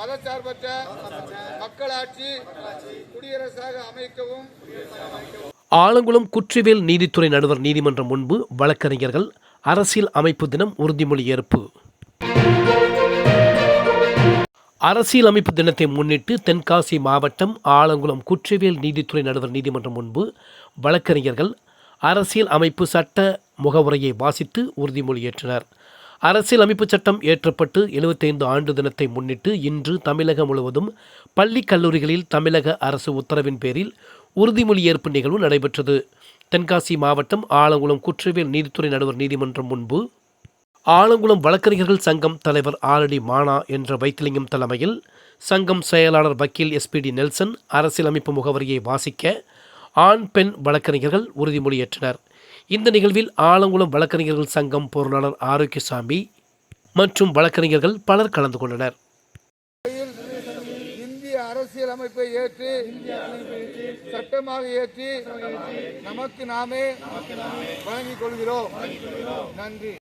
மதச்சார்பற்ற மக்களாட்சி குடியரசாக அமைக்கவும். ஆலங்குளம் குற்றவியல் நீதித்துறை நடுவர் நீதிமன்றம் முன்பு வழக்கறிஞர்கள் அரசியல் அமைப்பு தினம் உறுதிமொழி ஏற்பு. அரசியல் அமைப்பு தினத்தை முன்னிட்டு தென்காசி மாவட்டம் ஆலங்குளம் குற்றவியல் நீதித்துறை நடுவர் நீதிமன்றம் முன்பு வழக்கறிஞர்கள் அரசியல் அமைப்பு சட்ட முகவுரையை வாசித்து உறுதிமொழியேற்றனர் அரசியலமைப்பு அரசியல் சட்டம் ஏற்றப்பட்டு 75 ஆண்டு தினத்தை முன்னிட்டு இன்று தமிழகம் முழுவதும் பள்ளி கல்லூரிகளில் தமிழக அரசு உத்தரவின் பேரில் உறுதிமொழி ஏற்பு நிகழ்வு நடைபெற்றது. தென்காசி மாவட்டம் ஆலங்குளம் குற்றவியல் நீதித்துறை நடுவர் நீதிமன்றம் முன்பு ஆலங்குளம் வழக்கறிஞர்கள் சங்கம் தலைவர் ஆலடி மானா என்ற வைத்திலிங்கம் தலைமையில் சங்கம் செயலாளர் வக்கீல் எஸ்பிடி நெல்சன் அரசியலமைப்பு முகவரியை வாசிக்க ஆண் பெண் வழக்கறிஞர்கள் உறுதிமொழியேற்றனர். இந்த நிகழ்வில் ஆலங்குளம் வழக்கறிஞர்கள் சங்கம் பொருளாளர் ஆரோக்கியசாமி மற்றும் வழக்கறிஞர்கள் பலர் கலந்து கொண்டனர். இந்திய அரசியல் ஏற்று சட்டமாக ஏற்றி நமக்கு நாமே வழங்கிக் கொள்கிறோம். நன்றி.